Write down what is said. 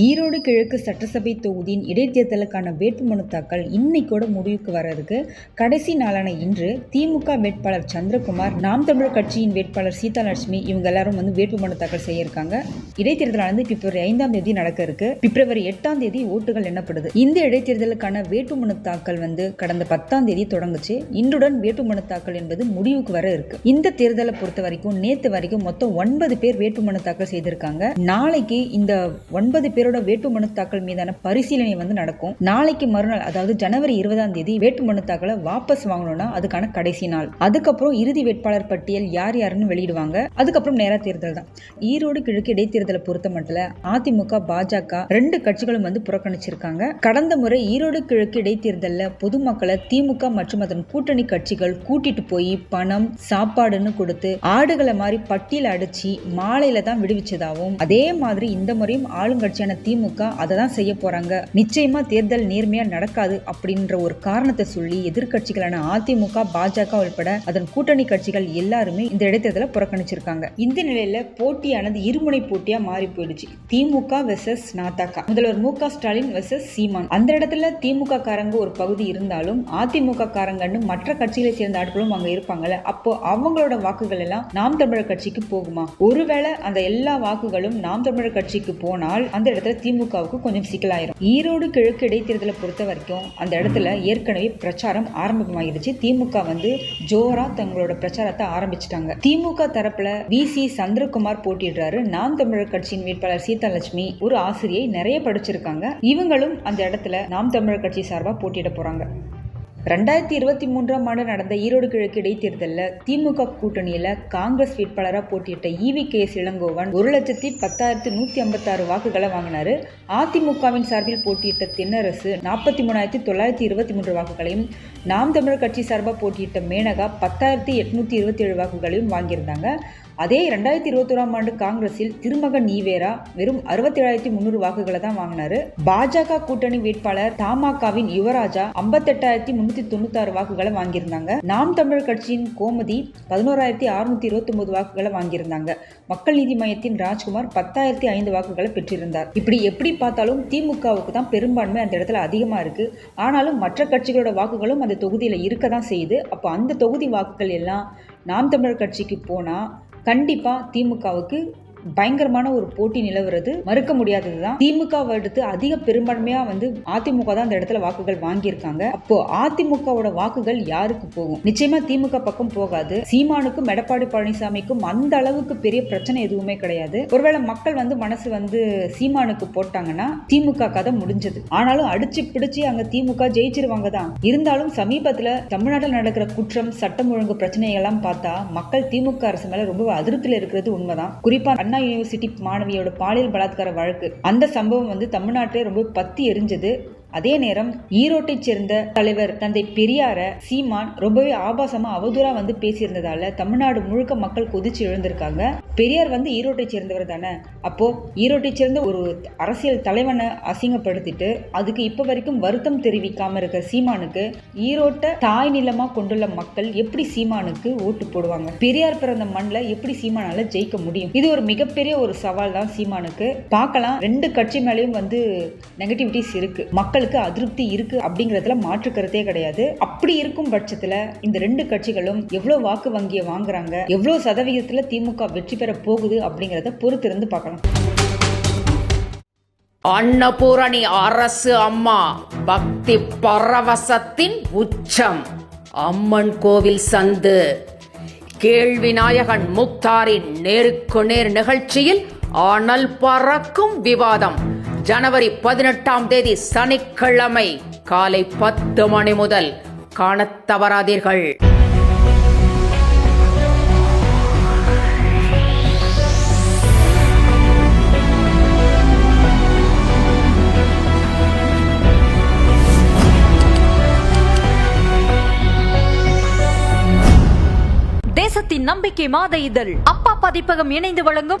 ஈரோடு கிழக்கு சட்டசபை தொகுதியின் இடைத்தேர்தலுக்கான வேட்புமனு தாக்கல் இன்னைக்கோட முடிவுக்கு வர இருக்கு கடைசி நாளான இன்று திமுக வேட்பாளர் சந்திரகுமார் நாம் தமிழர் கட்சியின் வேட்பாளர் சீதாலட்சுமி இவங்க எல்லாரும் வந்து வேட்புமனு தாக்கல் செய்ய இருக்காங்க இடைத்தேர்தலானது பிப்ரவரி ஐந்தாம் தேதி நடக்க இருக்கு. பிப்ரவரி எட்டாம் தேதி ஓட்டுகள் எண்ணப்படுது. இந்த இடைத்தேர்தலுக்கான வேட்புமனு தாக்கல் வந்து கடந்த பத்தாம் தேதி தொடங்குச்சு. இன்றுடன் வேட்புமனு தாக்கல் என்பது முடிவுக்கு வர இருக்கு. இந்த தேர்தலை பொறுத்த வரைக்கும் நேத்து வரைக்கும் மொத்தம் ஒன்பது பேர் வேட்புமனு தாக்கல் செய்திருக்காங்க. நாளைக்கு இந்த ஒன்பது பேர் பேரோட வேட்புமனு தாக்கல் மீதான பரிசீலனை வந்து நடக்கும். நாளைக்கு மறுநாள் அதாவது ஜனவரி இருபதாம் தேதி வேட்புமனு தாக்கலை வாபஸ் வாங்கணும்னா அதுக்கான கடைசி நாள். அதுக்கப்புறம் இறுதி வேட்பாளர் பட்டியல் யார் யாருன்னு வெளியிடுவாங்க. அதுக்கப்புறம் நேரா தேர்தல் தான். ஈரோடு கிழக்கு இடைத்தேர்தலை பொறுத்த மட்டும் அதிமுக பாஜக ரெண்டு கட்சிகளும் வந்து புறக்கணிச்சிருக்காங்க. கடந்த முறை ஈரோடு கிழக்கு இடைத்தேர்தலில் பொதுமக்களை திமுக மற்றும் அதன் கூட்டணி கட்சிகள் கூட்டிட்டு போய் பணம் சாப்பாடுன்னு கொடுத்து ஆடுகளை மாதிரி பட்டியல் அடிச்சு மாலையில தான் விடுவிச்சதாகவும் அதே மாதிரி இந்த முறையும் ஆளுங்கட்சியான திமுக அதை தான் செய்ய போறாங்க. நிச்சயமா தேர்தல் நேர்மையா நடக்காது அப்படின்ற ஒரு காரணத்தை சொல்லி எதிர்க்கட்சிகளான அதிமுக பாஜக உள்பட அதன் கூட்டணி கட்சிகள் எல்லாருமே இந்த இடைத்தேர்தலை புறக்கணிச்சிருக்காங்க. இந்த நிலையில போட்டியானது இருமுனை போட்டியா மாறி போயிடுச்சு. திமுக வெர்சஸ் நாத்தாக்கா முதல்வர் மு க ஸ்டாலின் வெர்சஸ் சீமான். அந்த இடத்துல திமுக காரங்க ஒரு பகுதி இருந்தாலும் அதிமுக காரங்கன்னு மற்ற கட்சிகளை சேர்ந்த ஆட்களும் அங்க இருப்பாங்கல்ல. அப்போ அவங்களோட வாக்குகள் எல்லாம் நாம் தமிழர் கட்சிக்கு போகுமா? ஒருவேளை அந்த எல்லா வாக்குகளும் நாம் தமிழர் கட்சிக்கு போனால் அந்த இடத்துல திமுகவுக்கு கொஞ்சம் சிக்கலாயிரும். ஈரோடு கிழக்கு இடைத்தேர்தலை பொறுத்த வரைக்கும் அந்த இடத்துல ஏற்கனவே பிரச்சாரம் ஆரம்பமாயிருச்சு திமுக வந்து ஜோரா தங்களோட பிரச்சாரத்தை ஆரம்பிச்சிட்டாங்க. திமுக தரப்புல வி. சி. சந்திரகுமார் போட்டிடுறாரு நாம் தமிழர் கட்சியின் வேட்பாளர் சீதாலட்சுமி ஒரு ஆசிரியை நிறைய படிச்சிருக்காங்க. இவங்களும் அந்த இடத்துல நாம் தமிழர் கட்சி சார்பாக போட்டியிட போறாங்க. ரெண்டாயிரத்தி இருபத்தி மூன்றாம் ஆண்டு நடந்த ஈரோடு கிழக்கு இடைத்தேர்தலில் திமுக கூட்டணியில் காங்கிரஸ் வேட்பாளராக போட்டியிட்ட ஈவி கே எஸ் இளங்கோவன் ஒரு லட்சத்தி பத்தாயிரத்தி நூற்றி ஐம்பத்தாறு வாக்குகளை வாங்கினாரு. அதிமுகவின் சார்பில் போட்டியிட்ட தென்னரசு நாற்பத்தி மூணாயிரத்தி தொள்ளாயிரத்தி இருபத்தி மூன்று வாக்குகளையும் நாம் தமிழர் கட்சி சார்பாக போட்டியிட்ட மேனகா பத்தாயிரத்தி எட்நூற்றி இருபத்தி ஏழு வாக்குகளையும் வாங்கியிருந்தாங்க. அதே ரெண்டாயிரத்தி இருபத்தோராம் ஆண்டு காங்கிரஸில் திருமகன் ஈவேரா வெறும் அறுபத்தி ஏழாயிரத்தி முந்நூறு வாக்குகளை தான் வாங்கினாரு. பாஜக கூட்டணி வேட்பாளர் தமாகாவின் யுவராஜா ஐம்பத்தெட்டாயிரத்தி முன்னூத்தி தொண்ணூத்தாறு வாக்குகளை வாங்கியிருந்தாங்க. நாம் தமிழர் கட்சியின் கோமதி பதினோராயிரத்தி அறுநூத்தி இருபத்தி ஒன்பது வாக்குகளை வாங்கியிருந்தாங்க. மக்கள் நீதி மையத்தின் ராஜ்குமார் பத்தாயிரத்தி ஐந்து வாக்குகளை பெற்றிருந்தார். இப்படி எப்படி பார்த்தாலும் திமுகவுக்கு தான் பெரும்பான்மை அந்த இடத்துல அதிகமா இருக்கு. ஆனாலும் மற்ற கட்சிகளோட வாக்குகளும் அந்த தொகுதியில் இருக்க தான் செய்யுது. அப்போ அந்த தொகுதி வாக்குகள் எல்லாம் நாம் தமிழர் கட்சிக்கு போனால் கண்டிப்பாக திமுகவுக்கு பயங்கரமான ஒரு போட்டி நிலவுறது மறுக்க முடியாதது தான் திமுகவை அடுத்து அதிக பெரும்பான்மையா வந்து அதிமுக தான் அந்த இடத்துல வாக்குகள் வாங்கியிருக்காங்க. அப்போ அதிமுகவோட வாக்குகள் யாருக்கு போகும்? நிச்சயமா திமுக பக்கம் போகாது. சீமானுக்கும் எடப்பாடி பழனிசாமிக்கும் அந்த அளவுக்கு பெரிய பிரச்சனை எதுவுமே கிடையாது. ஒருவேளை மக்கள் வந்து மனசு வந்து சீமானுக்கு போட்டாங்கன்னா திமுக கதை முடிஞ்சது. ஆனாலும் அடிச்சு பிடிச்சு அங்க திமுக ஜெயிச்சிருவாங்க தான். இருந்தாலும் சமீபத்துல தமிழ்நாட்டில் நடக்கிற குற்றம் சட்டம் ஒழுங்கு பிரச்சனைகள்லாம் பார்த்தா மக்கள் திமுக அரசு மேல ரொம்ப அதிருப்தியில இருக்கிறது உண்மைதான். குறிப்பா அண்ணா யூனிவர்சிட்டி மாணவியோட பாலியல் பலாத்கார வழக்கு. அந்த சம்பவம் வந்து தமிழ்நாட்டிலே ரொம்ப பத்தி எரிஞ்சது. அதே நேரம் ஈரோட்டைச் சேர்ந்த தலைவர் தந்தை பெரியார சீமான் ரொம்பவே ஆபாசமா அவதூறா வந்து பேசியிருந்ததால தமிழ்நாடு முழுக்க மக்கள் கொதிச்சு எழுந்திருக்காங்க. பெரியார் வந்து ஈரோட்டை சேர்ந்தவர் தானே. அப்போ ஈரோட்டை சேர்ந்த ஒரு அரசியல் தலைவனை அசிங்கப்படுத்திட்டு அதுக்கு இப்ப வரைக்கும் வருத்தம் தெரிவிக்காம இருக்க சீமானுக்கு ஈரோட்டை தாய் நிலமா கொண்டுள்ள மக்கள் எப்படி சீமானுக்கு ஓட்டு போடுவாங்க? பெரியார் பிறந்த மண்ணில் எப்படி சீமானால ஜெயிக்க முடியும்? இது ஒரு மிகப்பெரிய ஒரு சவால் தான் சீமானுக்கு. பார்க்கலாம். ரெண்டு கட்சி மேலேயும் வந்து நெகட்டிவிட்டிஸ் இருக்கு. மக்களுக்கு அதிருப்தி இருக்கு அப்படிங்கறதுல மாற்று கருத்தே கிடையாது. அப்படி இருக்கும் பட்சத்துல இந்த ரெண்டு கட்சிகளும் எவ்வளவு வாக்கு வங்கியை வாங்குறாங்க எவ்வளவு சதவிகிதத்துல திமுக வெற்றி பெற போகுது அப்படிங்கறத பொறுத்திருந்து பார்க்கலாம். அன்னபூரணி அரசு அம்மா பக்தி பரவசத்தின் உச்சம். அம்மன் கோவில் சந்து. கேள்வி நாயகன் முக்தாரின் நேருக்கு நேர் நிகழ்ச்சியில் அனல் பறக்கும் விவாதம். ஜனவரி பதினெட்டாம் தேதி சனிக்கிழமை காலை பத்து மணி முதல் காணத் தவறாதீர்கள். தேசத்தின் நம்பிக்கை மாத இதழ். அப்பா பதிப்பகம் இணைந்து வழங்கும்